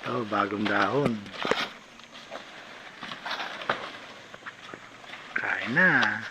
Ito, bagong dahon. Kain na.